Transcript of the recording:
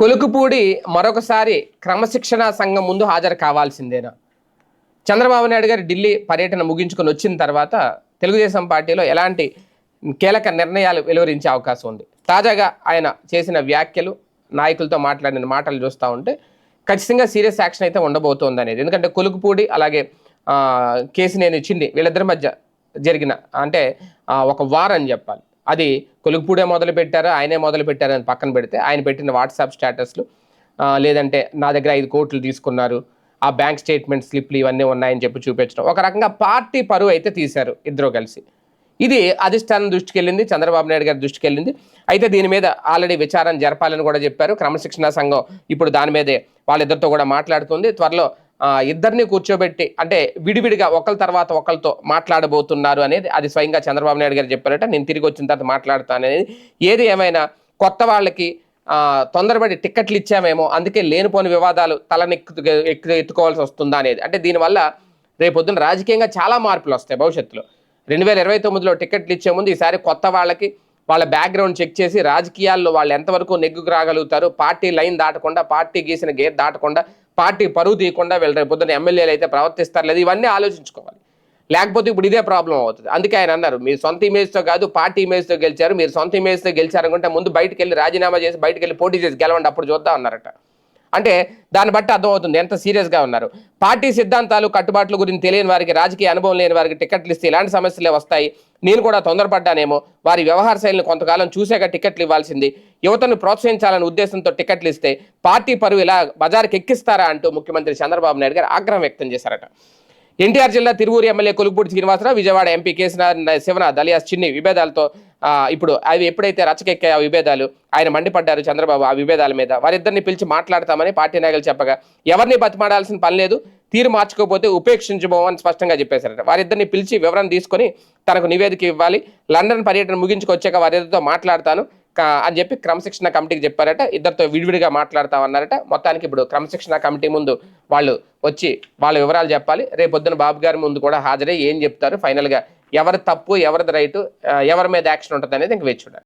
కొలుకుపూడి మరొకసారి క్రమశిక్షణ సంఘం ముందు హాజరు కావాల్సిందేనా? చంద్రబాబు నాయుడు గారు ఢిల్లీ పర్యటన ముగించుకొని వచ్చిన తర్వాత తెలుగుదేశం పార్టీలో ఎలాంటి కీలక నిర్ణయాలు వెలువరించే అవకాశం ఉంది? తాజాగా ఆయన చేసిన వ్యాఖ్యలు నాయకులతో మాట్లాడిన మాటలు చూస్తూ ఉంటే ఖచ్చితంగా సీరియస్ యాక్షన్ అయితే ఉండబోతోంది అనేది. ఎందుకంటే కొలుకుపూడి అలాగే కేసు నేను చిన్ని వీళ్ళిద్దరి మధ్య జరిగిన అంటే ఒక వార్ అని చెప్పాలి. అది కొలుగుపూడే మొదలు పెట్టారు ఆయనే మొదలు పెట్టారు అని పక్కన పెడితే ఆయన పెట్టిన వాట్సాప్ స్టేటస్లు లేదంటే నా దగ్గర ఐదు కోట్లు తీసుకున్నారు ఆ బ్యాంక్ స్టేట్మెంట్ స్లిప్లు ఇవన్నీ ఉన్నాయని చెప్పి చూపించడం. ఒక రకంగా పార్టీ పరువు అయితే తీశారు ఇద్దరు కలిసి. ఇది అధిష్టానం దృష్టికి వెళ్ళింది చంద్రబాబు నాయుడు గారి దృష్టికి వెళ్ళింది. అయితే దీని మీద ఆల్రెడీ విచారణ జరపాలని కూడా చెప్పారు. క్రమశిక్షణా సంఘం ఇప్పుడు దాని మీదే వాళ్ళిద్దరితో కూడా మాట్లాడుతుంది. త్వరలో ఇద్దరిని కూర్చోబెట్టి అంటే విడివిడిగా ఒకరి తర్వాత ఒకరితో మాట్లాడబోతున్నారు అనేది అది స్వయంగా చంద్రబాబు నాయుడు గారు చెప్పారట. నేను తిరిగి వచ్చిన తర్వాత మాట్లాడతాను అనేది. ఏది ఏమైనా కొత్త వాళ్ళకి తొందరపడి టిక్కెట్లు ఇచ్చామేమో అందుకే లేనిపోని వివాదాలు తలనెక్కు ఎక్కు ఎత్తుకోవాల్సి వస్తుందా అనేది. అంటే దీనివల్ల రేపొద్దున రాజకీయంగా చాలా మార్పులు వస్తాయి భవిష్యత్తులో. రెండు వేల ఇరవై తొమ్మిదిలో టికెట్లు ఇచ్చే ముందు ఈసారి కొత్త వాళ్ళకి వాళ్ళ బ్యాక్గ్రౌండ్ చెక్ చేసి రాజకీయాల్లో వాళ్ళు ఎంతవరకు నెగ్గుకు రాగలుగుతారు పార్టీ లైన్ దాటకుండా పార్టీ గీసిన గేర్ దాటకుండా పార్టీ పరువు తీయకుండా వీళ్ళు రేపు పొద్దున్న ఎమ్మెల్యేలు అయితే ప్రవర్తిస్తారు. లేదు ఇవన్నీ ఆలోచించుకోవాలి. లేకపోతే ఇప్పుడు ఇదే ప్రాబ్లం అవుతుంది. అందుకే ఆయన అన్నారు మీరు సొంత ఇమేజ్తో కాదు పార్టీ ఇమేజ్తో గెలిచారు. మీరు సొంత ఇమేజ్తో గెలిచారనుకుంటే ముందు బయటకు వెళ్ళి రాజీనామా చేసి బయటకు వెళ్ళి పోటీ చేసి గెలవండి. అప్పుడు చూద్దాం అన్నారట. అంటే దాన్ని బట్టి అర్థమవుతుంది. ఎంత సీరియస్గా ఉన్నారు. పార్టీ సిద్ధాంతాలు కట్టుబాట్ల గురించి తెలియని వారికి రాజకీయ అనుభవం లేని వారికి టికెట్లు ఇస్తే ఇలాంటి సమస్యలే వస్తాయి. నేను కూడా తొందరపడ్డానేమో వారి వ్యవహార శైలిని కొంతకాలం చూశాక టికెట్లు ఇవ్వాల్సింది. యువతను ప్రోత్సహించాలనే ఉద్దేశంతో టికెట్లు ఇస్తే పార్టీ పరువు ఇలా బజార్కి ఎక్కిస్తారా అంటూ ముఖ్యమంత్రి చంద్రబాబు నాయుడు గారు ఆగ్రహం వ్యక్తం చేశారట. ఎన్టీఆర్ జిల్లా Tiruvuru MLA Kolikapudi Srinivasarao Vijayawada MP KCR Sivanath alias Chinni విభేదాలతో ఇప్పుడు అవి ఎప్పుడైతే రచకెక్కాయి ఆ విభేదాలు ఆయన మండిపడ్డారు చంద్రబాబు ఆ విభేదాల మీద. వారిద్దరిని పిలిచి మాట్లాడతామని పార్టీ నాయకులు చెప్పగా ఎవరిని బతిమాడాల్సిన పని లేదు తీరు మార్చుకోకపోతే ఉపేక్షించబోమని స్పష్టంగా చెప్పేశారట. వారిద్దరిని పిలిచి వివరణ తీసుకొని తనకు నివేదిక ఇవ్వాలి. లండన్ పర్యటన ముగించుకొచ్చాక వారిద్దరితో మాట్లాడతాను. అని చెప్పి క్రమశిక్షణ కమిటీకి చెప్పారట. ఇద్దరితో విడివిడిగా మాట్లాడతామన్నారట. మొత్తానికి ఇప్పుడు క్రమశిక్షణ కమిటీ ముందు వాళ్ళు వచ్చి వాళ్ళ వివరాలు చెప్పాలి. రేపు పొద్దున బాబు గారి ముందు కూడా హాజరై ఏం చెప్తారు? ఫైనల్గా ఎవరి తప్పు ఎవరిది రైటు ఎవరి మీద యాక్షన్ ఉంటుంది అనేది ఇంక వేచి చూడాలి.